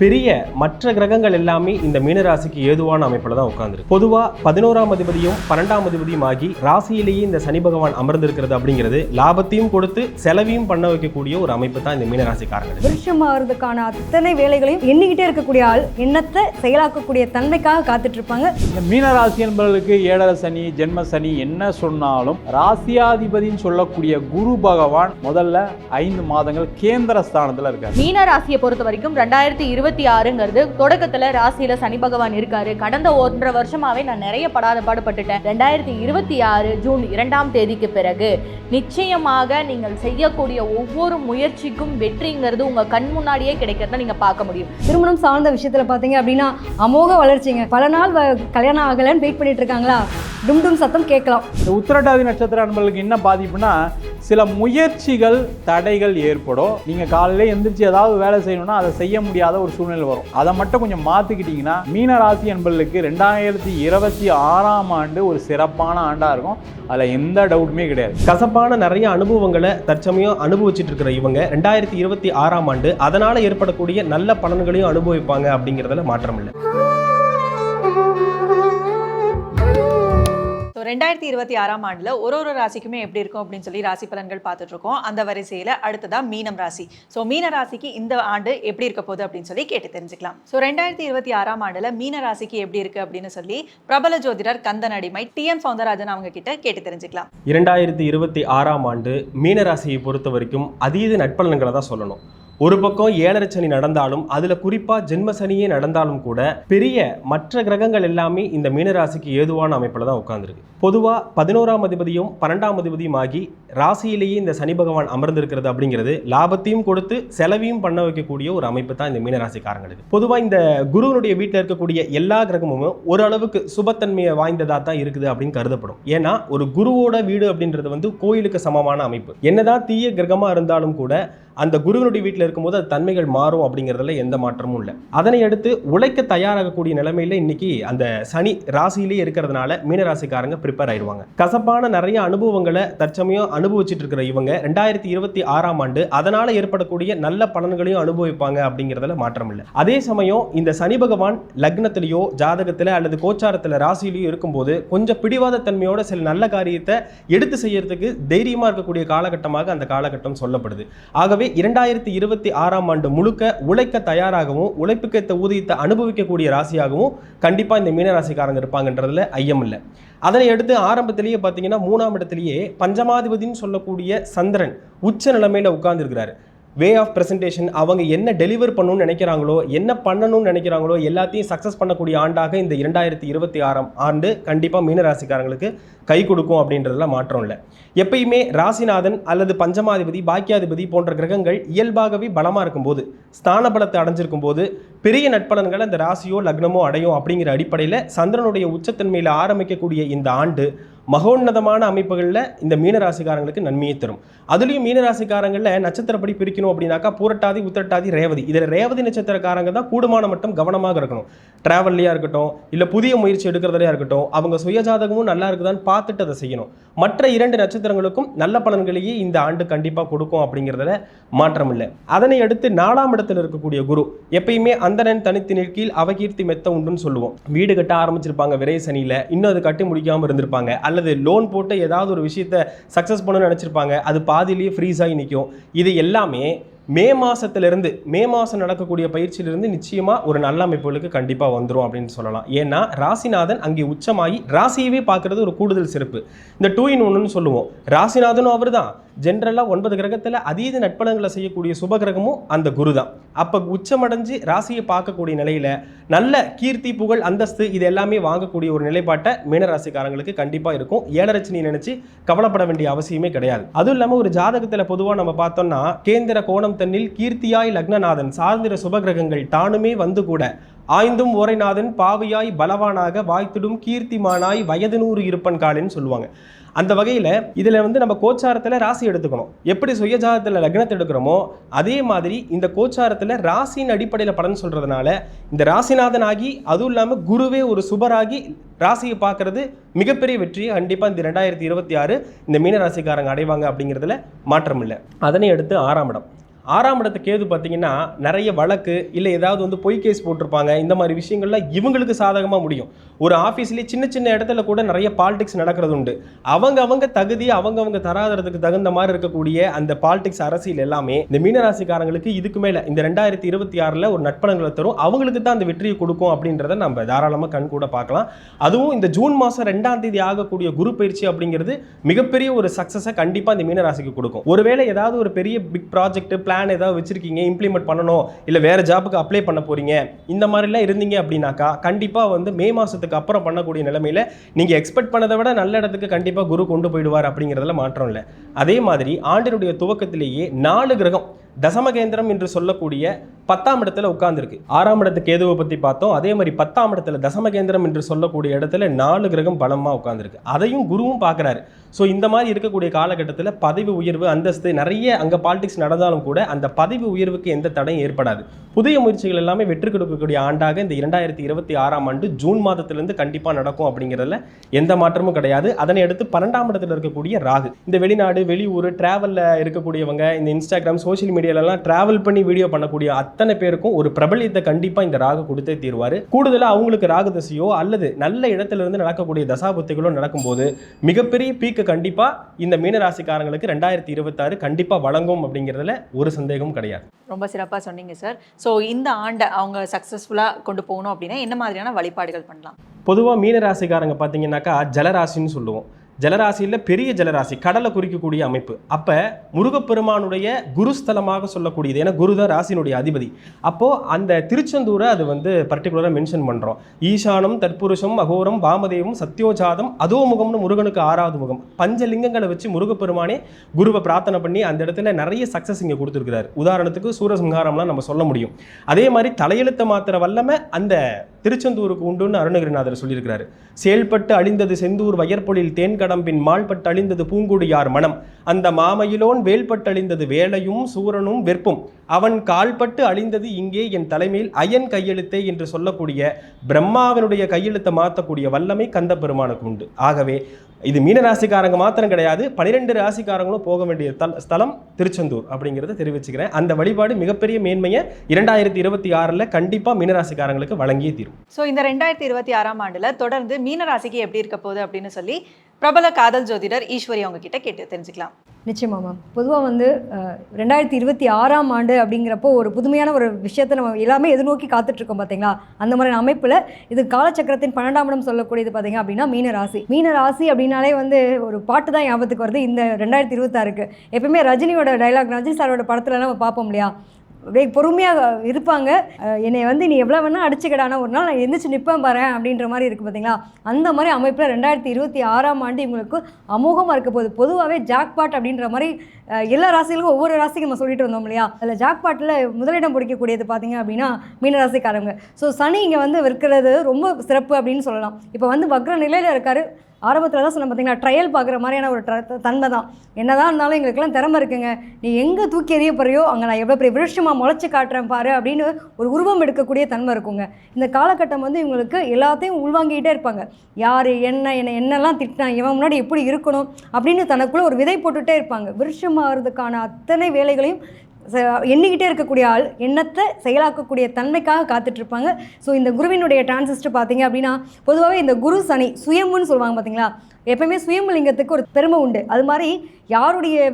பெரிய மற்ற கிரகங்கள் எல்லாமே இந்த மீனராசிக்கு ஏதுவான அமைப்பில் தான் உட்காந்துருக்கு பொதுவாக பதினோராம் அதிபதியும் பன்னெண்டாம் அதிபதியும் ஆகி ராசியிலேயே இந்த சனி பகவான் அமர்ந்திருக்கிறது அப்படிங்கிறது லாபத்தையும் கொடுத்து செலவையும் பண்ண வைக்கக்கூடிய ஒரு அமைப்பு தான் இந்த மீனராசிக்காரங்க விருஷம் ஆகிறதுக்கான அத்தனை வேலைகளையும் எண்ணிக்கிட்டே இருக்கக்கூடிய ஆள் எண்ணத்தை செயலாக்கக்கூடிய தன்மைக்காக காத்துட்டு இருப்பாங்க இந்த மீனராசி என்பவர்களுக்கு ஏழரை சனி ஜென்ம சனி என்ன சொன்னாலும் ராசியாதிபதின்னு சொல்லக்கூடிய குரு பகவான் முதல்ல ஐந்து மாதங்கள் கேந்திர ஸ்தானத்துல இருக்காரு. மீன ராசியை பொறுத்த வரைக்கும் ரெண்டாயிரத்தி இருபத்தி ஆறுங்கிறது தொடக்கத்துல ராசியில சனி பகவான் இருக்காரு. கடந்த ஒன்றரை வருஷமாவே நான் நிறைய படாத பாடுபட்டுட்டேன். ரெண்டாயிரத்தி இருபத்தி ஆறு ஜூன் இரண்டாம் தேதிக்கு பிறகு நிச்சயமாக நீங்கள் செய்யக்கூடிய ஒவ்வொரு முயற்சிக்கும் வெற்றிங்கிறது உங்க கண் முன்னாடியே கிடைக்கிறத நீங்க பார்க்க முடியும். திருமணம் சார்ந்த விஷயத்துல பாத்தீங்க அப்படின்னா அமோக வளர்ச்சிங்க. பல நாள் கல்யாணம் ஆகலைன்னு வெயிட் பண்ணிட்டு இருக்காங்களா? டும் டும் சத்தம் கேட்கலாம். இந்த உத்திரட்டாதி நட்சத்திர அன்பர்களுக்கு என்ன பாதிப்புனா சில முயற்சிகள் தடைகள் ஏற்படும். நீங்க காலையில எந்திரிச்சு ஏதாவது வேலை செய்யணும்னா அதை செய்ய முடியாத ஒரு சூழ்நிலை வரும். அதை மட்டும் கொஞ்சம் மாற்றிக்கிட்டிங்கன்னா மீன ராசி அன்பர்களுக்கு ரெண்டாயிரத்தி இருபத்தி ஆறாம் ஆண்டு ஒரு சிறப்பான ஆண்டாக இருக்கும். அதில் எந்த டவுட்டுமே கிடையாது. கசப்பான நிறைய அனுபவங்களை தற்சமயம் அனுபவிச்சுட்டு இருக்கிற இவங்க ரெண்டாயிரத்தி இருபத்தி ஆறாம் ஆண்டு அதனால் ஏற்படக்கூடிய நல்ல பலன்களையும் அனுபவிப்பாங்க அப்படிங்கிறதுல மாற்றம் இல்லை ஸோ ரெண்டாயிரத்தி இருபத்தி ஆறாம் ஆண்டில் ஒரு ஒரு ராசிக்குமே எப்படி இருக்கும் அப்படின்னு சொல்லி ராசி பலன்கள் பார்த்துட்டு இருக்கோம் அந்த வரிசையில் அடுத்ததா மீனம் ராசி. ஸோ மீன ராசிக்கு இந்த ஆண்டு எப்படி இருக்க போகுது அப்படின்னு சொல்லி கேட்டு தெரிஞ்சுக்கலாம். ஸோ ரெண்டாயிரத்தி இருபத்தி ஆறாம் ஆண்டில் மீன ராசிக்கு எப்படி இருக்கு அப்படின்னு சொல்லி பிரபல ஜோதிடர் கந்தன் அடிமை டி எம் சௌந்தரராஜன் அவங்க கிட்ட கேட்டு தெரிஞ்சுக்கலாம். இரண்டாயிரத்தி இருபத்தி ஆறாம் ஆண்டு மீனராசியை பொறுத்த வரைக்கும் அதீத நட்பலன்களை தான் சொல்லணும். ஒரு பக்கம் ஏழரை சனி நடந்தாலும் அதுல குறிப்பா ஜென்ம சனியே நடந்தாலும் கூட பெரிய மற்ற கிரகங்கள் எல்லாமே இந்த மீனராசிக்கு ஏதுவான அமைப்பில் தான் உட்காந்துருக்கு பொதுவா பதினோராம் அதிபதியும் பன்னெண்டாம் அதிபதியும் ஆகி ராசியிலேயே இந்த சனி பகவான் அமர்ந்திருக்கிறது அப்படிங்கிறது லாபத்தையும் கொடுத்து செலவையும் பண்ண வைக்கக்கூடிய ஒரு அமைப்பு தான் இந்த மீனராசிக்காரங்களுக்கு. பொதுவா இந்த குருவனுடைய வீட்டில் இருக்கக்கூடிய எல்லா கிரகமும் ஓரளவுக்கு சுபத்தன்மையை வாய்ந்ததா தான் இருக்குது அப்படின்னு கருதப்படும். ஏன்னா ஒரு குருவோட வீடு அப்படின்றது வந்து கோயிலுக்கு சமமான அமைப்பு. என்னதான் தீய கிரகமா இருந்தாலும் கூட அந்த குருவனுடைய வீட்டில் இருக்கும்போது அது தன்மைகள் மாறும் அப்படிங்கிறதுல எந்த மாற்றமும் இல்லை. அதனை அடுத்து உழைக்க தயாராகக்கூடிய நிலைமையில இன்னைக்கு அந்த சனி ராசியிலேயே இருக்கிறதுனால மீனராசிக்காரங்க ப்ரிப்பேர் ஆயிடுவாங்க. கசப்பான நிறைய அனுபவங்களை தற்சமயம் அனுபவிச்சுட்டு இருக்கிற இவங்க ரெண்டாயிரத்தி இருபத்தி ஆறாம் ஆண்டு அதனால ஏற்படக்கூடிய நல்ல பலன்களையும் அனுபவிப்பாங்க அப்படிங்கிறதுல மாற்றம் இல்லை. அதே சமயம் இந்த சனி பகவான் லக்னத்திலேயோ ஜாதகத்தில் அல்லது கோச்சாரத்தில் ராசியிலையோ இருக்கும்போது கொஞ்சம் பிடிவாத தன்மையோட சில நல்ல காரியத்தை எடுத்து செய்யறதுக்கு தைரியமாக இருக்கக்கூடிய காலகட்டமாக அந்த காலகட்டம் சொல்லப்படுது. ஆகவே இரண்டாயிரத்தி இருபத்தி ஆறாம் ஆண்டு முழுக்க உழைக்க தயாராகவும் உழைப்புக்கேற்ற ஊதியத்தை அனுபவிக்கக்கூடிய ராசியாகவும் கண்டிப்பாக இந்த மீனராசிக்காரங்க இருப்பாங்கன்றதுல ஐயம் இல்லை. அதனை அடுத்து ஆரம்பத்திலேயே பார்த்தீங்கன்னா மூணாம் இடத்திலேயே பஞ்சமாதிபதின்னு சொல்லக்கூடிய சந்திரன் உச்ச நிலைமையில உட்கார்ந்துருக்கிறாரு. வே ஆஃப் ப்ரெசன்டேஷன் அவங்க என்ன டெலிவர் பண்ணணும்னு நினைக்கிறாங்களோ என்ன பண்ணணும்னு நினைக்கிறாங்களோ எல்லாத்தையும் சக்ஸஸ் பண்ணக்கூடிய ஆண்டாக இந்த இரண்டாயிரத்தி இருபத்தி ஆறாம் ஆண்டு கண்டிப்பாக மீனராசிக்காரங்களுக்கு கை கொடுக்கும் அப்படின்றதுல மாற்றம் இல்லை. எப்பயுமே ராசிநாதன் அல்லது பஞ்சமாதிபதி பாக்கியாதிபதி போன்ற கிரகங்கள் இயல்பாகவே பலமாக இருக்கும்போது ஸ்தான பலத்தை அடைஞ்சிருக்கும் போது பெரிய நட்பலன்களை அந்த ராசியோ லக்னமோ அடையும் அப்படிங்கிற அடிப்படையில் சந்திரனுடைய உச்சத்தன்மையில் ஆரம்பிக்கக்கூடிய இந்த ஆண்டு மகோன்னதமான அமைப்புகளில் இந்த மீனராசிக்காரங்களுக்கு நன்மையை தரும். அதுலேயும் மீனராசிக்காரங்களில் நட்சத்திரப்படி பிரிக்கணும் அப்படின்னாக்கா பூரட்டாதி உத்திரட்டாதி ரேவதி. இதில் ரேவதி நட்சத்திரக்காரங்க தான் கூடுமான மட்டும் கவனமாக இருக்கணும். ட்ராவல்லையாக இருக்கட்டும் இல்லை புதிய முயற்சி எடுக்கிறதுலையாக இருக்கட்டும் அவங்க சுயஜாதகமும் நல்லா இருக்குதான்னு பார்த்துட்டு அதை செய்யணும். மற்ற இரண்டு நட்சத்திரங்களுக்கும் நல்ல பலன்களையே இந்த ஆண்டு கண்டிப்பாக கொடுக்கும் அப்படிங்கிறதுல மாற்றம் இல்லை அதனை அடுத்து நாலாம் இடத்தில் இருக்கக்கூடிய குரு எப்பயுமே அந்தணன் தனித்து நிற்கில் அவகீர்த்தி மெத்த உண்டுன்னு சொல்லுவோம். வீடு கட்ட ஆரம்பிச்சிருப்பாங்க விரை சனியில். இன்னும் அது கட்டி முடிக்காமல் இருந்திருப்பாங்க. அல்லது லோன் போட்டு ஏதாவது ஒரு விஷயத்த சக்ஸஸ் பண்ணணும்னு நினச்சிருப்பாங்க. அது பாதியிலேயே ஃப்ரீஸ் ஆகி நிற்கும் இது எல்லாமே மே மாதத்துலேருந்து மே மாதம் நடக்கக்கூடிய பயிற்சியிலிருந்து நிச்சயமாக ஒரு நல்ல அமைப்புகளுக்கு கண்டிப்பாக வந்துடும் அப்படின்னு சொல்லலாம். ஏன்னா ராசிநாதன் அங்கே உச்சமாகி ராசியவே பார்க்கறது ஒரு கூடுதல் சிறப்பு. இந்த டூ இன் ஒன்றுன்னு சொல்லுவோம். ராசிநாதனும் அவர் தான் ஜென்ரலாக ஒன்பது கிரகத்தில் அதீத நட்பலங்களை செய்யக்கூடிய சுப கிரகமும் அந்த குரு தான் அப்போ உச்சமடைஞ்சு ராசியை பார்க்கக்கூடிய நிலையில் நல்ல கீர்த்தி புகழ் அந்தஸ்து இது எல்லாமே வாங்கக்கூடிய ஒரு நிலைப்பாட்டை மீனராசிக்காரங்களுக்கு கண்டிப்பாக இருக்கும். ஏழரச்சனி நினச்சி கவலைப்பட வேண்டிய அவசியமே கிடையாது. அதுவும் இல்லாமல் ஒரு ஜாதகத்தில் பொதுவாக நம்ம பார்த்தோம்னா கேந்திர கோணம் தன்னில் கீர்த்தியாய் லக்னநாதன் சார்ந்திர சுபகிரகங்கள் தானுமே வந்து கூட ஆய்ந்தும் ஓரைநாதன் பாவியாய் பலவானாக வாய்த்திடும் கீர்த்திமானாய் வயது நூறு இருப்பன் காலின்னு சொல்லுவாங்க. அந்த வகையில் இதில் வந்து நம்ம கோச்சாரத்தில் ராசி எடுத்துக்கணும். எப்படி சுயஜாதத்தில் லக்னத்தை எடுக்கிறோமோ அதே மாதிரி இந்த கோச்சாரத்தில் ராசியின் அடிப்படையில் பலன் சொல்கிறதுனால இந்த ராசிநாதன் ஆகி அதுவும் இல்லாமல் குருவே ஒரு சுபராகி ராசியை பார்க்கறது மிகப்பெரிய வெற்றியை கண்டிப்பாக இந்த ரெண்டாயிரத்தி இருபத்தி ஆறு இந்த மீனராசிக்காரங்க அடைவாங்க அப்படிங்கிறதுல மாற்றம் இல்லை அதனை அடுத்து ஆறாம் இடம். ஆறாம் இடத்து கேது பார்த்தீங்கன்னா நிறைய வழக்கு இல்லை ஏதாவது வந்து பொய் கேஸ் போட்டிருப்பாங்க. இந்த மாதிரி விஷயங்கள்லாம் இவங்களுக்கு சாதகமாக முடியும். ஒரு ஆஃபீஸ்லேயே சின்ன சின்ன இடத்துல கூட நிறைய பாலிடிக்ஸ் நடக்கிறது உண்டு. அவங்க அவங்க தகுதி அவங்க அவங்க தராதரத்துக்கு தகுந்த மாதிரி இருக்கக்கூடிய அந்த பாலிடிக்ஸ் அரசியல் எல்லாமே இந்த மீனராசிக்காரங்களுக்கு இதுக்கு மேலே இந்த ரெண்டாயிரத்தி இருபத்தி ஆறில் ஒரு நட்பலங்களை தரும். அவங்களுக்கு தான் அந்த வெற்றியை கொடுக்கும் அப்படின்றத நம்ம தாராளமாக கண் கூட பார்க்கலாம். அதுவும் இந்த ஜூன் மாதம் ரெண்டாம் தேதி ஆகக்கூடிய குரு பயிற்சி அப்படிங்கிறது மிகப்பெரிய ஒரு சக்ஸஸை கண்டிப்பாக இந்த மீனராசிக்கு கொடுக்கும். ஒருவேளை ஏதாவது ஒரு பெரிய பிக் ப்ராஜெக்ட் பிளான் ஏதாவது வச்சுருக்கீங்க இம்ப்ளிமெண்ட் பண்ணணும் இல்லை வேறு ஜாபுக்கு அப்ளை பண்ண போகிறீங்க இந்த மாதிரிலாம் இருந்தீங்க அப்படின்னாக்கா கண்டிப்பாக வந்து மே மாதத்துக்கு அப்புறம் பண்ணக்கூடிய நிலைமையில நீங்கள் எக்ஸ்பெக்ட் பண்ணதை விட நல்ல இடத்துக்கு கண்டிப்பாக குரு கொண்டு போயிடுவார் அப்படிங்கிறதுல மாற்றம் இல்லை. அதே மாதிரி ஆண்டினுடைய துவக்கத்திலேயே நாலு கிரகம் தசமகேந்திரம் என்று சொல்லக்கூடிய பத்தாம் இடத்துல உட்கார்ந்துருக்கு. ஆறாம் இடத்து கேதுவை பற்றி பார்த்தோம். அதே மாதிரி பத்தாம் இடத்துல தசமகேந்திரம் என்று சொல்லக்கூடிய இடத்துல நாலு கிரகம் பலமாக உட்காந்துருக்கு அதையும் குருவும் பார்க்குறாரு. ஸோ இந்த மாதிரி இருக்கக்கூடிய காலகட்டத்தில் பதவி உயர்வு அந்தஸ்து நிறைய அங்கே பாலிடிக்ஸ் நடந்தாலும் கூட அந்த பதவி உயர்வுக்கு எந்த தடையும் ஏற்படாது. புதிய முயற்சிகள் எல்லாமே வெற்றி கொடுக்கக்கூடிய ஆண்டாக இந்த இரண்டாயிரத்தி இருபத்தி ஆறாம் ஆண்டு ஜூன் மாதத்திலிருந்து கண்டிப்பாக நடக்கும் அப்படிங்கிறதுல எந்த மாற்றமும் கிடையாது. அதனை அடுத்து பன்னெண்டாம் இடத்துல இருக்கக்கூடிய ராகு. இந்த வெளிநாடு வெளியூர் டிராவலில் இருக்கக்கூடியவங்க இந்த இன்ஸ்டாகிராம் சோஷியல் மீடியாலலாம் டிராவல் பண்ணி வீடியோ பண்ணக்கூடிய அத்தனை பேருக்கும் ஒரு பிரபலியத்தை கண்டிப்பாக இந்த ராகு கொடுத்தே தீர்வார். கூடுதலாக அவங்களுக்கு ராகு தசையோ அல்லது நல்ல இடத்துல இருந்து நடக்கக்கூடிய தசாபுத்திகளோ நடக்கும்போது மிகப்பெரிய பீக்கு கண்டிப்பாக இந்த மீனராசிக்காரங்களுக்கு ரெண்டாயிரத்தி இருபத்தாறு கண்டிப்பாக வழங்கும் அப்படிங்கிறதுல ஒரு சந்தேகமும் கிடையாது. ரொம்ப சிறப்பாக சொன்னீங்க சார் ஸோ இந்த ஆண்டை அவங்க சக்ஸஸ்ஃபுல்லாக கொண்டு போகணும் அப்படின்னா என்ன மாதிரியான வழிபாடுகள் பண்ணலாம்? பொதுவாக மீனராசிக்காரங்க பார்த்தீங்கன்னாக்கா ஜலராசின்னு சொல்லுவோம். ஜலராசியில் பெரிய ஜலராசி கடலை குறிக்கக்கூடிய அமைப்பு. அப்போ முருகப்பெருமானுடைய குருஸ்தலமாக சொல்லக்கூடியது. ஏன்னா குரு தான் அதிபதி. அப்போது அந்த திருச்செந்தூரை அது வந்து பர்டிகுலராக மென்ஷன் பண்ணுறோம் ஈசானம் தற்புருஷம் அகோரம் வாமதேவம் சத்யோஜாதம் அதோ முகம்னு முருகனுக்கு ஆறாவது முகம். பஞ்சலிங்கங்களை வச்சு முருகப்பெருமானே குருவை பிரார்த்தனை பண்ணி அந்த இடத்துல நிறைய சக்ஸஸ் இங்கே கொடுத்துருக்கிறார். உதாரணத்துக்கு சூரசம்ஹாரம்லாம் நம்ம சொல்ல முடியும். அதே மாதிரி தலையெழுத்த மாத்திர வல்லமை அந்த திருச்செந்தூருக்கு உண்டுன்னு அருணகிரிநாதர் சொல்லியிருக்கிறாரு. செயல்பட்டு அழிந்தது செந்தூர் வயற்பொழில் தேன்கடம்பின் மால்பட்டு அழிந்தது பூங்குடியார் மனம். அந்த மாமையிலோன் வேல்பட்டு அழிந்தது வேலையும் சூரனும் வெற்பும். அவன் கால்பட்டு அழிந்தது இங்கே என் தலைமையில் அயன் கையெழுத்தே என்று சொல்லக்கூடிய பிரம்மாவினுடைய கையெழுத்தை மாற்றக்கூடிய வல்லமை கந்த பெருமானுக்கு உண்டு. ஆகவே இது மீன ராசிக்காரங்க மாத்திரம் கிடையாது. பனிரெண்டு ராசிக்காரங்களும் போக வேண்டிய தல் ஸ்தலம் திருச்செந்தூர் அப்படிங்கிறத தெரிவிச்சுக்கிறேன். அந்த வழிபாடு மிகப்பெரிய மேன்மையை இரண்டாயிரத்தி இருபத்தி ஆறில் கண்டிப்பாக மீனராசிக்காரங்களுக்கு வழங்கியே தீரும். ஸோ இந்த ரெண்டாயிரத்தி இருபத்தி ஆறாம் ஆண்டில் தொடர்ந்து மீனராசிக்கு எப்படி இருக்க போகுது அப்படின்னு சொல்லி பிரபல காதல் ஜோதிடர் ஈஸ்வரி அவங்க கிட்ட கேட்டு தெரிஞ்சுக்கலாம். நிச்சயமா மேம் பொதுவாக வந்து ரெண்டாயிரத்தி இருபத்தி ஆறாம் ஆண்டு அப்படிங்கிறப்போ ஒரு புதுமையான ஒரு விஷயத்தை நம்ம எல்லாமே எதிர்நோக்கி காத்துட்ருக்கோம் பார்த்தீங்களா அந்த மாதிரி அமைப்பில் இது காலச்சக்கரத்தின் பன்னெண்டாம் இடம் சொல்லக்கூடியது பார்த்தீங்க அப்படின்னா மீன ராசி. மீன ராசி அப்படின்னாலே வந்து ஒரு பாட்டு தான் ஞாபகத்துக்கு வருது. இந்த ரெண்டாயிரத்தி இருபத்தாறுக்கு. எப்பவுமே ரஜினியோட டைலாக் ரஜினி சாரோட படத்துலலாம் நம்ம பார்ப்போம் இல்லையா? பொறுமையாக இருப்பாங்க. என்னை வந்து நீ எவ்வளோ வேணால் அடிச்சுக்கடானா ஒரு நாள் நான் எந்திரிச்சு நிற்பேன் பாரு அப்படின்ற மாதிரி இருக்குது பார்த்தீங்களா அந்த மாதிரி அமைப்பில் ரெண்டாயிரத்தி இருபத்தி ஆறாம் ஆண்டு இவங்களுக்கு அமோகமாக இருக்க போகுது. பொதுவாகவே ஜாக்பாட் அப்படின்ற மாதிரி எல்லா ராசிகளுக்கும் ஒவ்வொரு ராசிக்கு நம்ம சொல்லிட்டு வந்தோம் இல்லையா? அதில் ஜாக்பாட்டில் முதலிடம் பிடிக்கக்கூடியது பார்த்தீங்க அப்படின்னா மீனராசிக்காரங்க ஸோ சனி இங்கே வந்து விற்கிறது ரொம்ப சிறப்பு அப்படின்னு சொல்லலாம். இப்போ வந்து வக்ர நிலையில் இருக்காரு. ஆரம்பத்தில் தான் சொன்ன பார்த்தீங்கன்னா ட்ரையல் பார்க்குற மாதிரியான ஒரு ட்ர- தன்மை தான். என்னதான் இருந்தாலும் எங்களுக்கெல்லாம் திறமை இருக்குங்க. நீ எங்கே தூக்கி எறிய போறியோ அங்கே நான் எவ்வளோ பெரிய விருஷமாக முளைச்சி காட்டுறேன் பாரு அப்படின்னு ஒரு உருவம் எடுக்கக்கூடிய தன்மை இருக்குங்க. இந்த காலகட்டம் வந்து இவங்களுக்கு எல்லாத்தையும் உள்வாங்கிக்கிட்டே இருப்பாங்க. யார் என்ன என்ன என்னெல்லாம் திட்டினா இவன் முன்னாடி எப்படி இருக்கணும் அப்படின்னு தனக்குள்ளே ஒரு விதை போட்டுகிட்டே இருப்பாங்க. விருஷமாகிறதுக்கான அத்தனை வேலைகளையும் எண்ணிக்கிட்டே இருக்கக்கூடிய ஆள் எண்ணத்தை செயலாக்கக்கூடிய தன்மைக்காக காத்துட்ருப்பாங்க. ஸோ இந்த குருவினுடைய டிரான்சிஸ்டர் பார்த்தீங்க அப்படின்னா பொதுவாகவே இந்த குரு சனி சுயம்புன்னு சொல்லுவாங்க பார்த்தீங்களா? எப்பயுமே சுயம்புலிங்கத்துக்கு ஒரு பெருமை உண்டு. அது மாதிரி யாருடைய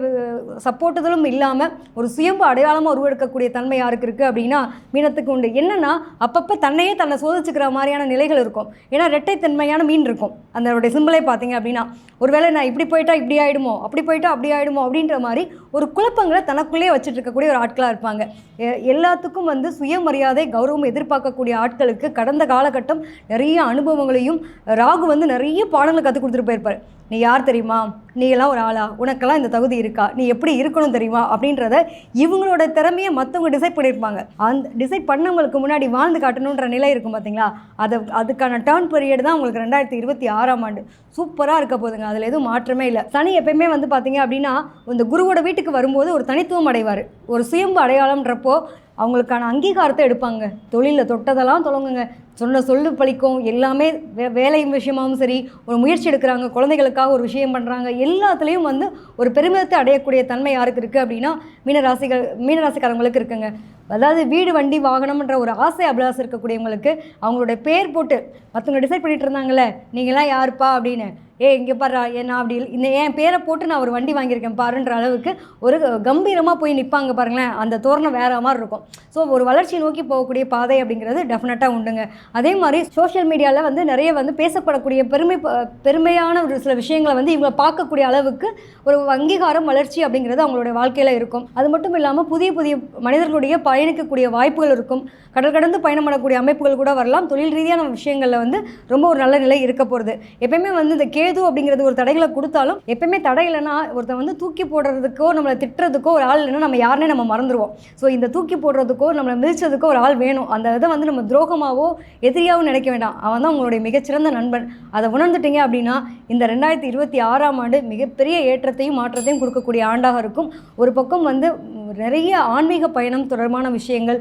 சப்போர்ட்டுதலும் இல்லாமல் ஒரு சுயம்பு அடையாளமாக உருவெடுக்கக்கூடிய தன்மை யாருக்கு இருக்குது அப்படின்னா மீனத்துக்கு உண்டு. என்னென்னா அப்பப்போ தன்னையே தன்னை சோதிச்சுக்கிற மாதிரியான நிலைகள் இருக்கும். ஏன்னா ரெட்டைத்தன்மையான மீன் இருக்கும். அதனுடைய சிம்பிளே பார்த்தீங்க அப்படின்னா ஒருவேளை நான் இப்படி போயிட்டா இப்படி ஆகிடுமோ அப்படி போயிட்டா அப்படி ஆயிடுமோ அப்படின்ற மாதிரி ஒரு குழப்பங்களை தனக்குள்ளேயே வச்சுட்டு இருக்கக்கூடிய ஒரு ஆட்களாக இருப்பாங்க. எ- எல்லாத்துக்கும் வந்து சுயமரியாதை கௌரவம் எதிர்பார்க்கக்கூடிய ஆட்களுக்கு கடந்த காலகட்டம் நிறைய அனுபவங்களையும் ராகு வந்து நிறைய பாடங்களை கற்றுக் கொடுத்துட்டு போயிருப்பார் நீ யார் தெரியுமா? நீ எல்லாம் ஒரு ஆளா? உனக்கெல்லாம் இந்த தகுதி இருக்கா? நீ எப்படி இருக்கணும் தெரியுமா? அப்படின்றத இவங்களோட திறமையை மற்றவங்க டிசைட் பண்ணியிருப்பாங்க. அந்த டிசைட் பண்ணவங்களுக்கு முன்னாடி வாழ்ந்து காட்டணுன்ற நிலை இருக்கும் பார்த்தீங்களா அதை அதுக்கான டேர்ன் பீரியட் தான் உங்களுக்கு ரெண்டாயிரத்தி இருபத்தி ஆறாம் ஆண்டு. சூப்பராக இருக்க போதுங்க அதில் எதுவும் மாற்றமே இல்லை. சனி எப்பயுமே வந்து பார்த்தீங்க அப்படின்னா இந்த குருவோட வீட்டுக்கு வரும்போது ஒரு தனித்துவம் அடைவார். ஒரு சுயம்பு அடையாளம்ன்றப்போ அவங்களுக்கான அங்கீகாரத்தை எடுப்பாங்க. தொழிலில் தொட்டதெல்லாம் தொடங்குங்க. சொன்ன சொல்லு பழிக்கும் எல்லாமே வே வேலை விஷயமாவும் சரி ஒரு முயற்சி எடுக்கிறாங்க குழந்தைகளுக்காக ஒரு விஷயம் பண்ணுறாங்க எல்லாத்துலேயும் வந்து ஒரு பெருமிதத்தை அடையக்கூடிய தன்மை யாருக்கு இருக்குது அப்படின்னா மீனராசிகள் மீனராசிக்காரங்களுக்கு இருக்குங்க. அதாவது வீடு வண்டி வாகனம்ன்ற ஒரு ஆசை அபிலாசம் இருக்கக்கூடியவங்களுக்கு அவங்களுடைய பேர் போட்டு மற்றவங்க டிசைட் பண்ணிட்டு இருந்தாங்கல்ல நீங்களாம் யாருப்பா? அப்படின்னு ஏ இங்கே பாரு என்ன அப்படி இந்த என் பேரை போட்டு நான் ஒரு வண்டி வாங்கியிருக்கேன் பாருன்ற அளவுக்கு ஒரு கம்பீரமாக போய் நிற்பாங்க பாருங்களேன். அந்த தோரணம் வேறு மாதிரி இருக்கும். ஸோ ஒரு வளர்ச்சி நோக்கி போகக்கூடிய பாதை அப்படிங்கிறது டெஃபினட்டாக உண்டுங்க. அதே மாதிரி சோஷியல் மீடியாவில் வந்து நிறைய வந்து பேசப்படக்கூடிய பெருமை ப- பெருமையான ஒரு சில விஷயங்களை வந்து இவங்க பார்க்கக்கூடிய அளவுக்கு ஒரு அங்கீகாரம் வளர்ச்சி அப்படிங்கிறது அவங்களுடைய வாழ்க்கையில் இருக்கும். அது மட்டும் இல்லாமல் புதிய புதிய மனிதர்களுடைய பயணிக்கக்கூடிய வாய்ப்புகள் இருக்கும். கடல் கடந்து பயணம் பண்ணக்கூடிய அமைப்புகள் கூட வரலாம். தொழில் ரீதியான விஷயங்களில் வந்து ரொம்ப ஒரு நல்ல நிலை இருக்க போகிறது எப்பயுமே வந்து இந்த கே கேது அப்படிங்கிறது ஒரு தடைகளை கொடுத்தாலும் எப்பயுமே தடை இல்லைன்னா ஒருத்தன் வந்து தூக்கி போடுறதுக்கோ நம்மளை திட்டுறதுக்கோ ஒரு ஆள் இல்லைன்னா நம்ம யாருனே நம்ம மறந்துடுவோம் ஸோ இந்த தூக்கி போடுறதுக்கோ நம்மளை மிதிச்சதுக்கோ ஒரு ஆள் வேணும். அந்த இதை வந்து நம்ம துரோகமாகவோ எதிரியாகவும் நினைக்க வேண்டாம். அவன் தான் உங்களுடைய மிகச்சிறந்த நண்பன். அதை உணர்ந்துட்டீங்க அப்படின்னா இந்த ரெண்டாயிரத்தி இருபத்தி ஆறாம் ஆண்டு மிகப்பெரிய ஏற்றத்தையும் மாற்றத்தையும் கொடுக்கக்கூடிய ஆண்டாக இருக்கும். ஒரு பக்கம் வந்து நிறைய ஆன்மீக பயணம் தொடர்பான விஷயங்கள்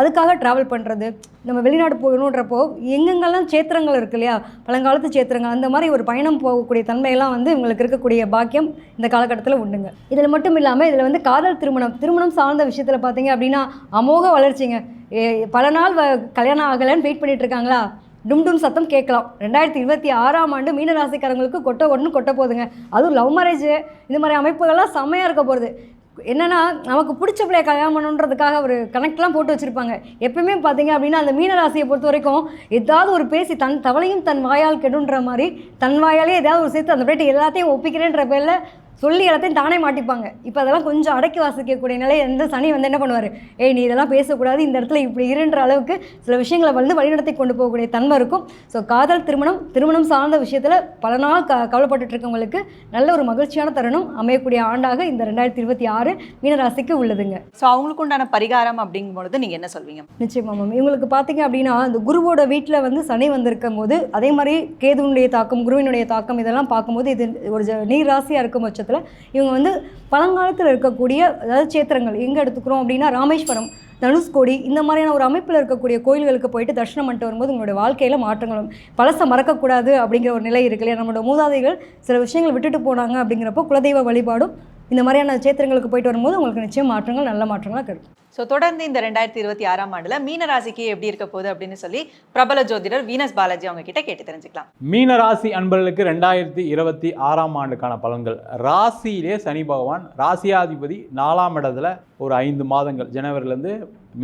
அதுக்காக ட்ராவல் பண்ணுறது நம்ம வெளிநாடு போகணுன்றப்போ எங்கெங்கெல்லாம் சேத்திரங்கள் இருக்கு இல்லையா? பழங்காலத்து சேத்திரங்கள் அந்த மாதிரி ஒரு பயணம் போகக்கூடிய தன்மையெல்லாம் வந்து இவங்களுக்கு இருக்கக்கூடிய பாக்கியம் இந்த காலகட்டத்தில் உண்டுங்க. இதில் மட்டும் இல்லாமல் இதில் வந்து காதல் திருமணம் திருமணம் சார்ந்த விஷயத்தில் பார்த்தீங்க அப்படின்னா அமோக வளர்ச்சிங்க. ஏ- பல நாள் வ- கல்யாணம் ஆகலைன்னு வெயிட் பண்ணிட்டு இருக்காங்களா? டும் டும் சத்தம் கேட்கலாம். ரெண்டாயிரத்தி இருபத்தி ஆறாம் ஆண்டு மீனராசிக்காரங்களுக்கு கொட்ட ஒன்று கொட்ட போகுதுங்க அதுவும் லவ் மேரேஜ் இந்த மாதிரி அமைப்புகள்லாம் செம்மையாக இருக்க போகிறது என்னென்னா நமக்கு பிடிச்ச பிள்ளைய கல்யாணம் பண்ணணுன்றதுக்காக ஒரு கனெக்ட்லாம் போட்டு வச்சுருப்பாங்க. எப்பயுமே பார்த்தீங்க அப்படின்னா அந்த மீனராசியை பொறுத்த வரைக்கும் ஏதாவது ஒரு பேசி தன் தவளையும் தன் வாயால் கெடுன்ற மாதிரி தன் வாயாலே ஏதாவது ஒரு சேர்த்து அந்த பிள்ளைகிட்ட எல்லாத்தையும் ஒப்பிக்கிறேன்ற பேரில் சொல்லி எல்லாத்தையும் தானே மாட்டிப்பாங்க. இப்போ அதெல்லாம் கொஞ்சம் அடக்கி வாசிக்கக்கூடிய நிலை எந்த சனி வந்து என்ன பண்ணுவார்? ஏய் நீ இதெல்லாம் பேசக்கூடாது. இந்த இடத்துல இப்படி இருன்ற அளவுக்கு சில விஷயங்களை வந்து வழிநடத்தி கொண்டு போகக்கூடிய தன்மை இருக்கும். ஸோ காதல் திருமணம் திருமணம் சார்ந்த விஷயத்தில் பல நாள் க கவலைப்பட்டுட்டு இருக்கவங்களுக்கு நல்ல ஒரு மகிழ்ச்சியான தருணம் அமையக்கூடிய ஆண்டாக இந்த ரெண்டாயிரத்தி இருபத்தி ஆறு மீனராசிக்கு உள்ளதுங்க. ஸோ அவங்களுக்கு உண்டான பரிகாரம் அப்படிங்கும் பொழுது நீங்க என்ன சொல்வீங்க? நிச்சயமா மேம் இவங்களுக்கு பார்த்தீங்க அப்படின்னா இந்த குருவோட வீட்டில் வந்து சனி வந்திருக்கும் போது அதே மாதிரி கேதுனுடைய தாக்கம் குருவினுடைய தாக்கம் இதெல்லாம் பார்க்கும்போது இது ஒரு நீர் ராசியாக இருக்கும் பட்சத்தில் இவங்க வந்து பழங்காலத்தில் இருக்கக்கூடிய அதாவது சேத்திரங்கள் எங்கே எடுத்துக்கிறோம் அப்படின்னா ராமேஸ்வரம் தனுஷ்கோடி இந்த மாதிரியான ஒரு அமைப்பில் இருக்கக்கூடிய கோயில்களுக்கு போயிட்டு தரிசனம் பண்ணிட்டு வரும்போது உங்களுடைய வாழ்க்கையில் மாற்றங்களும் பழசை மறக்கக்கூடாது அப்படிங்கிற ஒரு நிலை இருக்கு இல்லையா? நம்மளோட மூதாதைகள் சில விஷயங்கள் விட்டுட்டு போனாங்க அப்படிங்கிறப்போ குலதெய்வ வழிபாடும் இந்த மாதிரியான சேத்திரங்களுக்கு போயிட்டு வரும்போது உங்களுக்கு நிச்சயம் மாற்றங்கள் நல்ல மாற்றங்களாக கிடைக்கும் ஸோ தொடர்ந்து இந்த ரெண்டாயிரத்தி இருபத்தி ஆறாம் ஆண்டுல மீன ராசிக்கு எப்படி இருக்க போகுது அப்படின்னு சொல்லி பிரபல ஜோதிடர் வீனஸ் பாலாஜி அவங்க கிட்ட கேட்டு தெரிஞ்சுக்கலாம். மீன ராசி அன்பர்களுக்கு ரெண்டாயிரத்தி இருபத்தி ஆறாம் ஆண்டுக்கான பலன்கள். ராசியிலே சனி பகவான் ராசியாதிபதி நாலாம் இடத்துல ஒரு ஐந்து மாதங்கள் ஜனவரிலேருந்து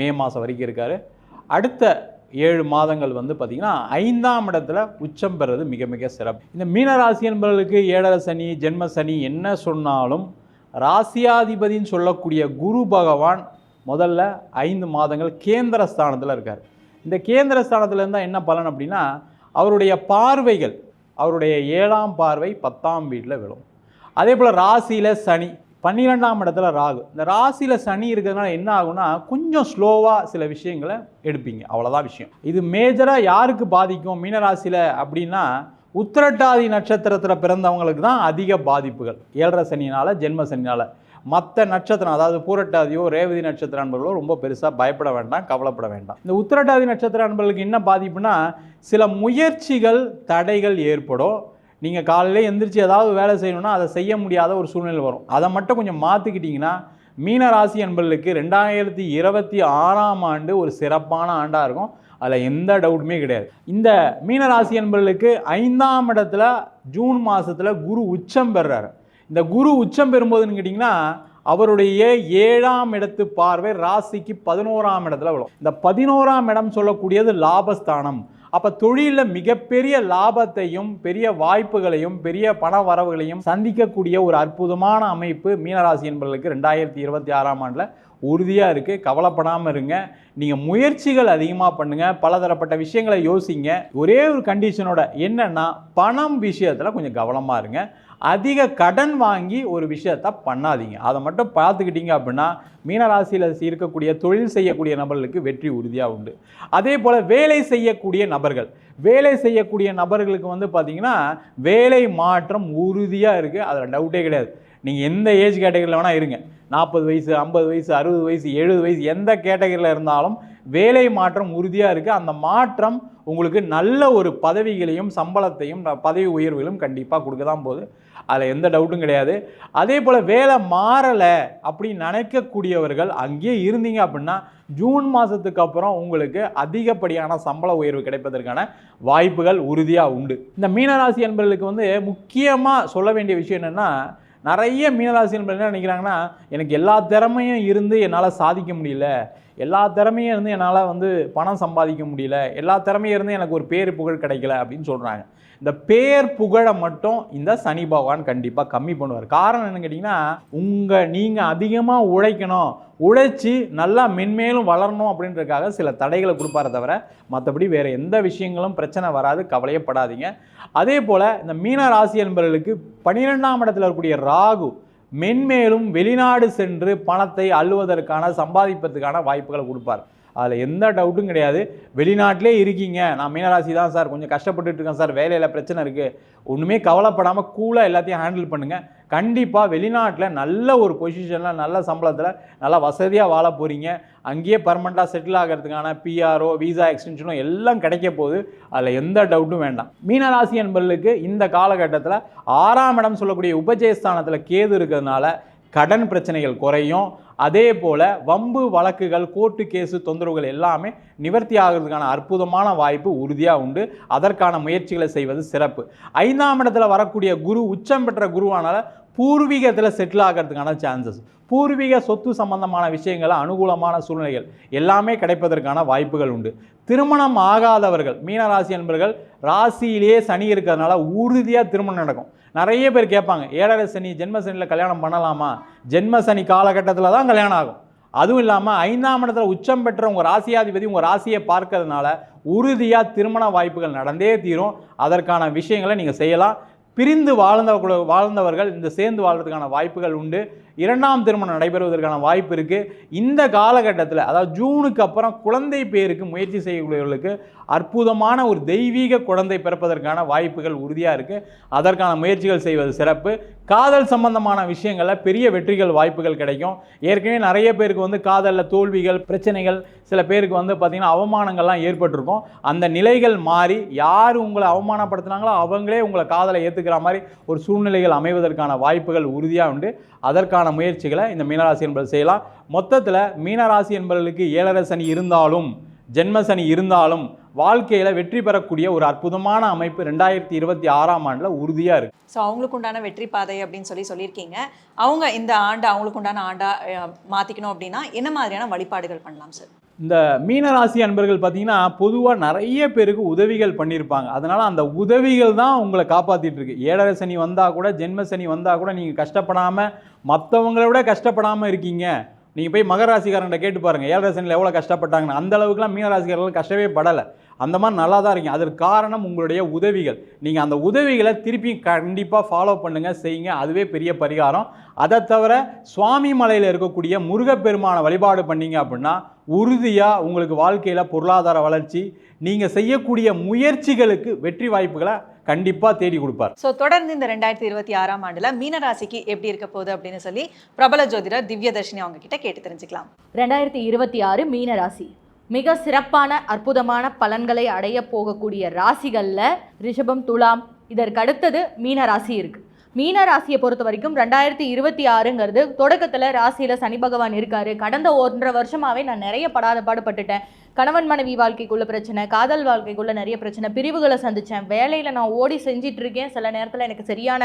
மே மாதம் வரைக்கும் இருக்காரு. அடுத்த ஏழு மாதங்கள் வந்து பார்த்திங்கன்னா ஐந்தாம் இடத்துல உச்சம் பெறது மிக மிக சிறப்பு. இந்த மீன ராசி என்பவர்களுக்கு ஏழரை சனி ஜென்ம சனி என்ன சொன்னாலும் ராசியாதிபதின்னு சொல்லக்கூடிய குரு பகவான் முதல்ல ஐந்து மாதங்கள் கேந்திர ஸ்தானத்தில் இருக்கார். இந்த கேந்திர ஸ்தானத்தில் இருந்தால் என்ன பலன் அப்படின்னா அவருடைய பார்வைகள் அவருடைய ஏழாம் பார்வை பத்தாம் வீட்டில் விழும். அதே போல் ராசியில் சனி பன்னிரெண்டாம் இடத்துல ராகு. இந்த ராசியில் சனி இருக்கிறதுனால என்ன ஆகும்னா கொஞ்சம் ஸ்லோவாக சில விஷயங்களை எடுப்பீங்க. அவ்வளோதான் விஷயம். இது மேஜராக யாருக்கு பாதிக்கும்? மீனராசியில் அப்படின்னா உத்திரட்டாதி நட்சத்திரத்தில் பிறந்தவங்களுக்கு தான் அதிக பாதிப்புகள். ஏழரை சனினால் ஜென்ம சனினால் மற்ற நட்சத்திரம் அதாவது பூரட்டாதியோ ரேவதி நட்சத்திர அன்பர்களோ ரொம்ப பெருசாக பயப்பட வேண்டாம் கவலைப்பட வேண்டாம். இந்த உத்திரட்டாதி நட்சத்திர அன்பர்களுக்கு என்ன பாதிப்புனா சில முயற்சிகள் தடைகள் ஏற்படும். நீங்கள் காலையில் எந்திரிச்சு ஏதாவது வேலை செய்யணும்னா அதை செய்ய முடியாத ஒரு சூழ்நிலை வரும். அதை மட்டும் கொஞ்சம் மாற்றிக்கிட்டிங்கன்னா மீனராசி அன்பர்களுக்கு ரெண்டாயிரத்தி இருபத்தி ஆறாம் ஆண்டு ஒரு சிறப்பான ஆண்டாக இருக்கும். அதில் எந்த டவுட்டுமே கிடையாது. இந்த மீனராசி ராசி ஐந்தாம் இடத்துல ஜூன் மாதத்தில் குரு உச்சம் பெறுறாரு இந்த குரு உச்சம் பெறும்போதுன்னு கேட்டிங்கன்னா அவருடைய ஏழாம் இடத்து பார்வை ராசிக்கு பதினோராம் இடத்துல விழும். இந்த பதினோராம் இடம் சொல்லக்கூடியது லாபஸ்தானம். அப்போ தொழிலில் மிகப்பெரிய லாபத்தையும் பெரிய வாய்ப்புகளையும் பெரிய பண வரவுகளையும் சந்திக்கக்கூடிய ஒரு அற்புதமான அமைப்பு மீனராசி என்பவர்களுக்கு ரெண்டாயிரத்தி இருபத்தி ஆறாம் ஆண்டில் உறுதியாக இருக்குது கவலைப்படாமல் இருங்க. நீங்கள் முயற்சிகள் அதிகமாக பண்ணுங்கள் பலதரப்பட்ட விஷயங்களை யோசிங்க. ஒரே ஒரு கண்டிஷனோட என்னென்னா பணம் விஷயத்தில் கொஞ்சம் கவனமாக இருங்க. அதிக கடன் வாங்கி ஒரு விஷயத்த பண்ணாதீங்க. அதை மட்டும் பார்த்துக்கிட்டீங்க அப்படின்னா மீனராசியில் இருக்கக்கூடிய தொழில் செய்யக்கூடிய நபர்களுக்கு வெற்றி உறுதியாக உண்டு. அதே போல் வேலை செய்யக்கூடிய நபர்கள். வேலை செய்யக்கூடிய நபர்களுக்கு வந்து பார்த்திங்கன்னா வேலை மாற்றம் உறுதியாக இருக்குது அதில் டவுட்டே கிடையாது. நீங்கள் எந்த ஏஜ் கேட்டகரியில் வேணால் இருங்க. நாற்பது வயசு ஐம்பது வயசு அறுபது வயசு எழுபது வயசு எந்த கேட்டகரியில் இருந்தாலும் வேலை மாற்றம் உறுதியாக இருக்குது அந்த மாற்றம் உங்களுக்கு நல்ல ஒரு பதவிகளையும் சம்பளத்தையும் ந- பதவி உயர்வுகளும் கண்டிப்பாக கொடுக்க தான் போகுது. அதில் எந்த டவுட்டும் கிடையாது. அதே போல் வேலை மாறலை அப்படின்னு நினைக்கக்கூடியவர்கள் அங்கேயே இருந்தீங்க அப்படின்னா ஜூன் மாதத்துக்கு அப்புறம் உங்களுக்கு அதிகப்படியான சம்பள உயர்வு கிடைப்பதற்கான வாய்ப்புகள் உறுதியாக உண்டு. இந்த மீனராசி என்பவர்களுக்கு வந்து முக்கியமாக சொல்ல வேண்டிய விஷயம் என்னென்னா நிறைய மீனராசி என்பது என்ன நினைக்கிறாங்கன்னா எனக்கு எல்லா திறமையும் இருந்து என்னால் சாதிக்க முடியல. எல்லா திறமையும் இருந்து என்னால் வந்து பணம் சம்பாதிக்க முடியல. எல்லா திறமையும் இருந்து எனக்கு ஒரு பேர் புகழ் கிடைக்கல அப்படின்னு சொல்கிறாங்க இந்த பேர் புகழை மட்டும் இந்த சனி பகவான் கண்டிப்பாக கம்மி பண்ணுவார். காரணம் என்னன்னு கேட்டிங்கன்னா உங்கள் நீங்கள் அதிகமாக உழைக்கணும். உழைச்சி நல்லா மென்மேலும் வளரணும் அப்படின்றதுக்காக சில தடைகளை கொடுப்பாரே தவிர மற்றபடி வேறு எந்த விஷயங்களும் பிரச்சனை வராது கவலையப்படாதீங்க. அதே போல் இந்த மீன ராசி என்பவர்களுக்கு பன்னிரெண்டாம் இடத்துல இருக்கக்கூடிய ராகு மென்மேலும் வெளிநாடு சென்று பணத்தை அள்ளுவதற்கான சம்பாதிப்பதற்கான வாய்ப்புகளை கொடுப்பார். அதில் எந்த டவுட்டும் கிடையாது. வெளிநாட்டிலே இருக்கீங்க. நான் மீனராசி தான் சார். கொஞ்சம் கஷ்டப்பட்டுட்டு இருக்கேன் சார். வேலையில் பிரச்சனை இருக்குது ஒன்றுமே கவலைப்படாமல் கூலாக எல்லாத்தையும் ஹேண்டில் பண்ணுங்கள் கண்டிப்பாக வெளிநாட்டில் நல்ல ஒரு பொசிஷனில் நல்ல சம்பளத்தில் நல்லா வசதியாக வாழ போகிறீங்க அங்கேயே பர்மனெண்ட்டாக செட்டில் ஆகிறதுக்கான பிஆர்ஓ விசா எக்ஸ்டென்ஷனோ எல்லாம் கிடைக்க போகுது. அதில் எந்த டவுட்டும் வேண்டாம். மீனராசி என்பர்களுக்கு இந்த காலகட்டத்தில் ஆறாம் இடம் சொல்லக்கூடிய உபஜயஸ்தானத்தில் கேது இருக்கிறதுனால கடன் பிரச்சனைகள் குறையும். அதே போல் வம்பு வழக்குகள் கோர்ட்டு கேஸு தொந்தரவுகள் எல்லாமே நிவர்த்தி ஆகிறதுக்கான அற்புதமான வாய்ப்பு உறுதியாக உண்டு. அதற்கான முயற்சிகளை செய்வது சிறப்பு. ஐந்தாம் இடத்துல வரக்கூடிய குரு உச்சம் பெற்ற குருவானால் பூர்வீகத்தில் செட்டில் ஆகிறதுக்கான சான்சஸ் பூர்வீக சொத்து சம்பந்தமான விஷயங்கள் அனுகூலமான சூழ்நிலைகள் எல்லாமே கிடைப்பதற்கான வாய்ப்புகள் உண்டு. திருமணம் ஆகாதவர்கள் மீனராசி என்பவர்கள் ராசியிலேயே சனி இருக்கிறதுனால உறுதியாக திருமணம் நடக்கும். நிறைய பேர் கேட்பாங்க ஏழரை சனி ஜென்ம சனியில் கல்யாணம் பண்ணலாமா? ஜென்ம சனி காலகட்டத்தில் தான் கல்யாணம் ஆகும். அதுவும் இல்லாமல் ஐந்தாம் இடத்துல உச்சம் பெற்ற உங்கள் ராசியாதிபதி உங்கள் ராசியை பார்க்கறதுனால உறுதியாக திருமண வாய்ப்புகள் நடந்தே தீரும். அதற்கான விஷயங்களை நீங்கள் செய்யலாம். பிரிந்து வாழ்ந்த வாழ்ந்தவர்கள் இந்த சேர்ந்து வாழ்றதுக்கான வாய்ப்புகள் உண்டு. இரண்டாம் திருமணம் நடைபெறுவதற்கான வாய்ப்பு இருக்குது இந்த காலகட்டத்தில் அதாவது ஜூனுக்கு அப்புறம் குழந்தை பேருக்கு முயற்சி செய்யக்கூடியவர்களுக்கு அற்புதமான ஒரு தெய்வீக குழந்தை பிறப்பதற்கான வாய்ப்புகள் உறுதியாக இருக்குது அதற்கான முயற்சிகள் செய்வது சிறப்பு. காதல் சம்பந்தமான விஷயங்களில் பெரிய வெற்றிகள் வாய்ப்புகள் கிடைக்கும். ஏற்கனவே நிறைய பேருக்கு வந்து காதலில் தோல்விகள் பிரச்சனைகள் சில பேருக்கு வந்து பார்த்திங்கன்னா அவமானங்கள்லாம் ஏற்பட்டிருக்கும். அந்த நிலைகள் மாறி யார் உங்களை அவமானப்படுத்துனாங்களோ அவங்களே உங்களை காதலை ஏற்றுக்கிற மாதிரி ஒரு சூழ்நிலைகள் அமைவதற்கான வாய்ப்புகள் உறுதியாக உண்டு. அதற்கான முயற்சிகளை இந்த மீனராசி என்பது செய்யலாம். மொத்தத்தில் மீனராசி என்பவர்களுக்கு ஏழரை சனி இருந்தாலும் ஜென்மசனி இருந்தாலும் வாழ்க்கையில் வெற்றி பெறக்கூடிய ஒரு அற்புதமான அமைப்பு ரெண்டாயிரத்தி இருபத்தி ஆறாம் ஆண்டில் உறுதியாக இருக்குது ஸோ அவங்களுக்கு உண்டான வெற்றி பாதை அப்படின்னு சொல்லி சொல்லியிருக்கீங்க. அவங்க இந்த ஆண்டு அவங்களுக்கு உண்டான ஆண்டாக மாற்றிக்கணும் மாத்திக்கணும் அப்படின்னா என்ன மாதிரியான வழிபாடுகள் பண்ணலாம் சார் இந்த மீனராசி அன்பர்கள் பார்த்தீங்கன்னா பொதுவாக நிறைய பேருக்கு உதவிகள் பண்ணியிருப்பாங்க. அதனால் அந்த உதவிகள் தான் உங்களை காப்பாற்றிட்டு இருக்கு. ஏழரை சனி வந்தால் கூட ஜென்ம சனி வந்தால் கூட நீங்கள் கஷ்டப்படாமல் மற்றவங்கள விட கஷ்டப்படாமல் இருக்கீங்க. நீங்கள் போய் மகராசிக்காரன்ட்ட கேட்டு பாருங்கள் ஏழரை சனியில் எவ்வளோ கஷ்டப்பட்டாங்கன்னு. அந்த அளவுக்குலாம் மீனராசிக்காரர்கள் கஷ்டமே படலை. அந்த மாதிரி நல்லா தான் இருக்கீங்க. அதற்கு காரணம் உங்களுடைய உதவிகள். நீங்கள் அந்த உதவிகளை திருப்பி கண்டிப்பாக ஃபாலோ பண்ணுங்கள் செய்யுங்க. அதுவே பெரிய பரிகாரம். அதை தவிர சுவாமி மலையில் இருக்கக்கூடிய முருகப்பெருமானை வழிபாடு பண்ணீங்க அப்படின்னா உறுதியாக உங்களுக்கு வாழ்க்கையில் பொருளாதார வளர்ச்சி நீங்கள் செய்யக்கூடிய முயற்சிகளுக்கு வெற்றி வாய்ப்புகளை கண்டிப்பாக தேடி கொடுப்பார். ஸோ தொடர்ந்து இந்த ரெண்டாயிரத்தி இருபத்தி ஆறாம் ஆண்டுல மீனராசிக்கு எப்படி இருக்க போகுது அப்படின்னு சொல்லி பிரபல ஜோதிடர் திவ்யதர்ஷினி அவங்க கிட்ட கேட்டு தெரிஞ்சுக்கலாம். ரெண்டாயிரத்தி இருபத்தி ஆறு மீன ராசி. மிக சிறப்பான அற்புதமான பலன்களை அடைய போகக்கூடிய ராசிகளில் ரிஷபம் துலாம் இதற்கு அடுத்தது மீன ராசி இருக்குது மீன ராசியை பொறுத்த வரைக்கும் ரெண்டாயிரத்தி இருபத்தி ஆறுங்கிறது தொடக்கத்தில் ராசியில் சனி பகவான் இருக்காரு. கடந்த ஒன்றரை வருஷமாகவே நான் நிறைய படாத பாடுபட்டுட்டேன். கணவன் மனைவி வாழ்க்கைக்குள்ள பிரச்சனை காதல் வாழ்க்கைக்குள்ள நிறைய பிரச்சனை பிரிவுகளை சந்தித்தேன் வேலையில் நான் ஓடி செஞ்சிட்டு இருக்கேன். சில நேரத்தில் எனக்கு சரியான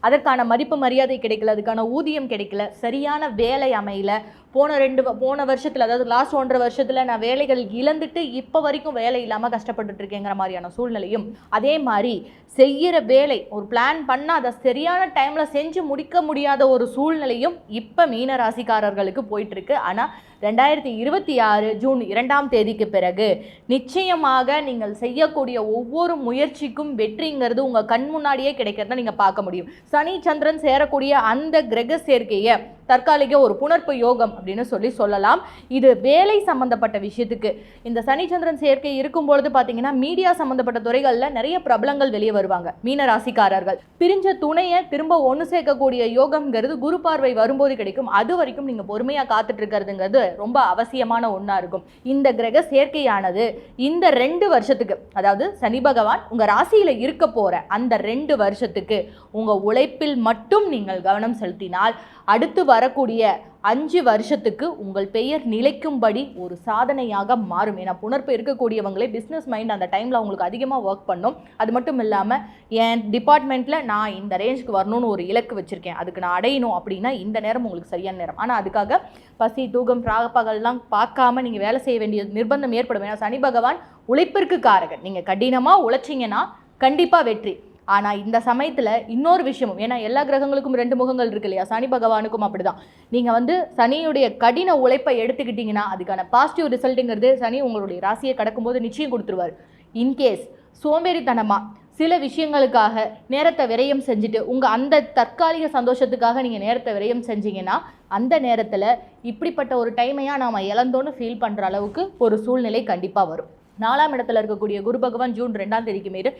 அதற்கான மதிப்பு மரியாதை கிடைக்கல. அதுக்கான ஊதியம் கிடைக்கல. சரியான வேலை அமையல. போன ரெண்டு வ- போன வருஷத்தில் அதாவது லாஸ்ட் ஒன்றரை வருஷத்தில் நான் வேலைகள் இழந்துட்டு இப்போ வரைக்கும் வேலை இல்லாமல் கஷ்டப்பட்டுட்டு இருக்கேங்கிற மாதிரியான சூழ்நிலையும் அதே மாதிரி செய்கிற வேலை ஒரு பிளான் பண்ணால் அதை சரியான டைமில் செஞ்சு முடிக்க முடியாத ஒரு சூழ்நிலையும் இப்போ மீன ராசிக்காரர்களுக்கு போயிட்டுருக்கு ஆனால் ரெண்டாயிரத்தி இருபத்தி ஆறு ஜூன் இரண்டாம் தேதிக்கு பிறகு நிச்சயமாக நீங்கள் செய்யக்கூடிய ஒவ்வொரு முயற்சிக்கும் வெற்றிங்கிறது உங்கள் கண் முன்னாடியே கிடைக்கிறத நீங்கள் பார்க்க முடியும். சனி சந்திரன் சேரக்கூடிய அந்த கிரக சேர்க்கையை தற்காலிக ஒரு புணர்ப்பு யோகம் அப்படின்னு சொல்லி சொல்லலாம். இது வேலை சம்பந்தப்பட்ட விஷயத்துக்கு. இந்த சனிச்சந்திரன் சேர்க்கை இருக்கும் பொழுது பார்த்தீங்கன்னா மீடியா சம்பந்தப்பட்ட துறைகளில் நிறைய பிரபலங்கள் வெளியே வருவாங்க. மீன ராசிக்காரர்கள். பிரிஞ்ச துணையை திரும்ப ஒன்று சேர்க்கக்கூடிய யோகம்ங்கிறது குரு பார்வை வரும்போது கிடைக்கும். அது வரைக்கும் நீங்கள் பொறுமையாக காத்துட்டு இருக்கிறதுங்கிறது ரொம்ப அவசியமான ஒன்றா இருக்கும். இந்த கிரக சேர்க்கையானது இந்த ரெண்டு வருஷத்துக்கு அதாவது சனி பகவான் உங்கள் ராசியில் இருக்க போகிற அந்த ரெண்டு வருஷத்துக்கு உங்கள் உழைப்பில் மட்டும் நீங்கள் கவனம் செலுத்தினால் அடுத்து வரக்கூடிய அஞ்சு வருஷத்துக்கு உங்கள் பெயர் நிலைக்கும்படி ஒரு சாதனையாக மாறும். ஏன்னா புணர்ப்பு இருக்கக்கூடியவங்களே பிஸ்னஸ் மைண்ட் அந்த டைமில் அவங்களுக்கு அதிகமாக ஒர்க் பண்ணும். அது மட்டும் இல்லாமல் என் டிபார்ட்மெண்ட்டில் நான் இந்த ரேஞ்சுக்கு வரணும்னு ஒரு இலக்கு வச்சுருக்கேன். அதுக்கு நான் அடையணும் அப்படின்னா இந்த நேரம் உங்களுக்கு சரியான நேரம். ஆனால் அதுக்காக பசி தூக்கம் பிராகப்பகல்லாம் பார்க்காம நீங்கள் வேலை செய்ய வேண்டிய நிர்பந்தம் ஏற்படும். ஏன்னா சனி பகவான் உழைப்பிற்கு காரகன். நீங்கள் கடினமாக உழைச்சிங்கன்னா கண்டிப்பாக வெற்றி. ஆனால் இந்த சமயத்தில் இன்னொரு விஷயமும் ஏன்னா எல்லா கிரகங்களுக்கும் ரெண்டு முகங்கள் இருக்கு இல்லையா? சனி பகவானுக்கும் அப்படி தான் நீங்கள் வந்து சனியுடைய கடின உழைப்பை எடுத்துக்கிட்டிங்கன்னா அதுக்கான பாசிட்டிவ் ரிசல்ட்டுங்கிறது சனி உங்களுடைய ராசியை கடக்கும்போது நிச்சயம் கொடுத்துருவார். இன்கேஸ் சோம்பேறித்தனமாக சில விஷயங்களுக்காக நேரத்தை விரயம் செஞ்சுட்டு உங்கள் அந்த தற்காலிக சந்தோஷத்துக்காக நீங்கள் நேரத்தை விரயம் செஞ்சீங்கன்னா அந்த நேரத்தில் இப்படிப்பட்ட ஒரு டைமையாக நாம் இழந்தோன்னு ஃபீல் பண்ணுற அளவுக்கு ஒரு சூழ்நிலை கண்டிப்பாக வரும். நாலாம் இடத்துல இருக்கக்கூடிய குரு பகவான் ஜூன் ரெண்டாம் தேதிக்கு மீது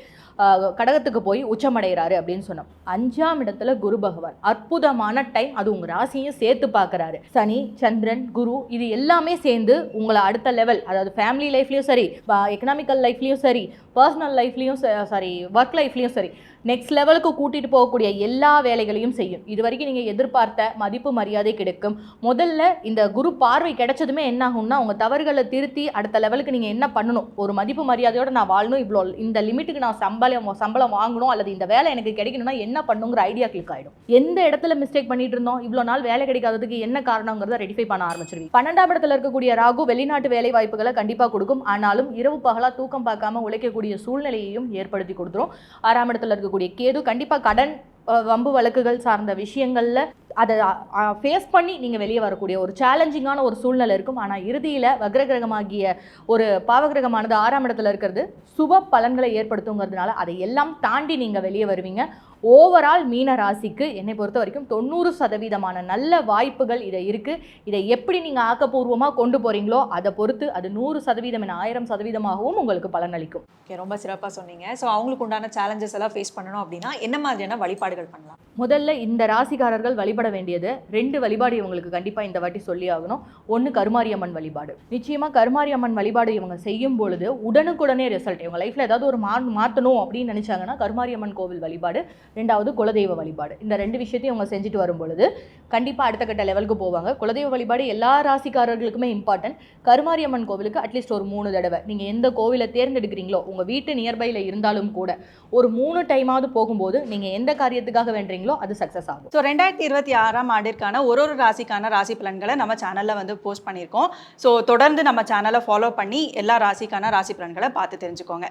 கடகத்துக்கு போய் உச்சமடைகிறாரு அப்படின்னு சொன்னோம். அஞ்சாம் இடத்துல குரு பகவான். அற்புதமான டைம் அது உங்க ராசியும் சேர்த்து பார்க்குறாரு. சனி சந்திரன் குரு இது எல்லாமே சேர்ந்து உங்களை அடுத்த லெவல் அதாவது ஃபேமிலி லைஃப்லையும் சரி எக்கனாமிக்கல் லைஃப்லையும் சரி பர்சனல் லைஃப்லயும் சாரி ஒர்க் லைஃப்லையும் சரி நெக்ஸ்ட் லெவலுக்கு கூட்டிகிட்டு போகக்கூடிய எல்லா வேலைகளையும் செய்யும். இது வரைக்கும் நீங்கள் எதிர்பார்த்த மதிப்பு மரியாதை கிடைக்கும். முதல்ல இந்த குரு பார்வை கிடைச்சதுமே என்ன ஆகும்னா தவறுகளை திருத்தி அடுத்த லெவலுக்கு நீங்கள் என்ன பண்ணணும்? ஒரு மதிப்பு மரியாதையோடு நான் வாழணும். இவ்வளோ இந்த லிமிட்டுக்கு நான் சம்பளம் சம்பளம் வாங்கணும் அல்லது இந்த வேலை எனக்கு கிடைக்கணும்னா என்ன பண்ணுங்கிற ஐடியா கிளிக் ஆகிடும் எந்த இடத்துல மிஸ்டேக் பண்ணிட்டு இருந்தோம் இவ்வளோ நாள் வேலை கிடைக்காததுக்கு என்ன காரணங்கிறத ரெடிஃபை பண்ண ஆரம்பிச்சிருவீங்க. பன்னெண்டாம் இடத்துல இருக்கக்கூடிய ராகு வெளிநாட்டு வேலை வாய்ப்புகளை கண்டிப்பாக கொடுக்கும். ஆனாலும் இரவு பகலாக தூக்கம் பார்க்காம உழைக்கக்கூடிய சூழ்நிலையையும் ஏற்படுத்தி கொடுத்துரும். ஆறாம் இடத்துல இருக்கக்கூடிய கேது கண்டிப்பாக கடன் வம்பு வழக்குகள் சார்ந்த விஷயங்களில் அதை ஃபேஸ் பண்ணி நீங்கள் வெளியே வரக்கூடிய ஒரு சேலஞ்சிங்கான ஒரு சூழ்நிலை இருக்கும். ஆனால் இறுதியில் வக்ரகிரகமாகிய ஒரு பாவகிரகமானது ஆறாம் இடத்துல இருக்கிறது. சுப பலன்களை ஏற்படுத்துங்கிறதுனால அதை எல்லாம் தாண்டி நீங்கள் வெளியே வருவீங்க. ஓவரால் மீன ராசிக்கு என்னை பொறுத்த வரைக்கும் தொண்ணூறு சதவீதமான நல்ல வாய்ப்புகள் இதை இருக்குது இதை எப்படி நீங்கள் ஆக்கப்பூர்வமாக கொண்டு போகிறீங்களோ அதை பொறுத்து அது நூறு சதவீதம் என ஆயிரம் சதவீதமாகவும் உங்களுக்கு பலனளிக்கும் ஓகே ரொம்ப சிறப்பாக சொன்னீங்க. ஸோ அவங்களுக்கு உண்டான சேலஞ்சஸ் எல்லாம் ஃபேஸ் பண்ணணும் அப்படின்னா என்ன மாதிரியான வழிபாடுகள் பண்ணலாம்? முதல்ல இந்த ராசிக்காரர்கள் வழிபட வேண்டியது ரெண்டு வழிபாடு இவங்களுக்கு கண்டிப்பாக இந்த வாட்டி சொல்லி ஆகணும். ஒன்று கருமாரியம்மன் வழிபாடு. நிச்சயமாக கருமாரியம்மன் வழிபாடு இவங்க செய்யும் பொழுது உடனுக்குடனே ரிசல்ட் இவங்க லைஃப்பில் ஏதாவது ஒரு மா மாற்றணும் அப்படின்னு நினச்சாங்கன்னா கருமாரியம்மன் கோவில் வழிபாடு ரெண்டாவது குலதெய்வ வழிபாடு. இந்த ரெண்டு விஷயத்தையும் இவங்க செஞ்சுட்டு வரும் பொழுது கண்டிப்பாக அடுத்த கட்ட லெவலுக்கு போவாங்க. குலதெய்வ வழிபாடு எல்லா ராசிக்காரர்களுக்குமே இம்பார்ட்டன்ட் கருமாரியம்மன் கோவிலுக்கு அட்லீஸ்ட் ஒரு மூணு தடவை. நீங்கள் எந்த கோவிலை தேர்ந்தெடுக்கிறீங்களோ உங்கள் வீட்டு நியர்பையில் இருந்தாலும் கூட ஒரு மூணு டைமாவது போகும்போது நீங்கள் எந்த காரியத்துக்காக வேண்டுறீங்களோ அது சக்ஸஸ் ஆகும். ஸோ ரெண்டாயிரத்தி இருபத்தி ஆறாம் ஆண்டிற்கான ஒரு ஒரு ராசிக்கான ராசி பலன்களை நம்ம சேனலில் வந்து போஸ்ட் பண்ணியிருக்கோம். ஸோ தொடர்ந்து நம்ம சேனலை ஃபாலோ பண்ணி எல்லா ராசிக்கான ராசி பலன்களை பார்த்து தெரிஞ்சுக்கோங்க.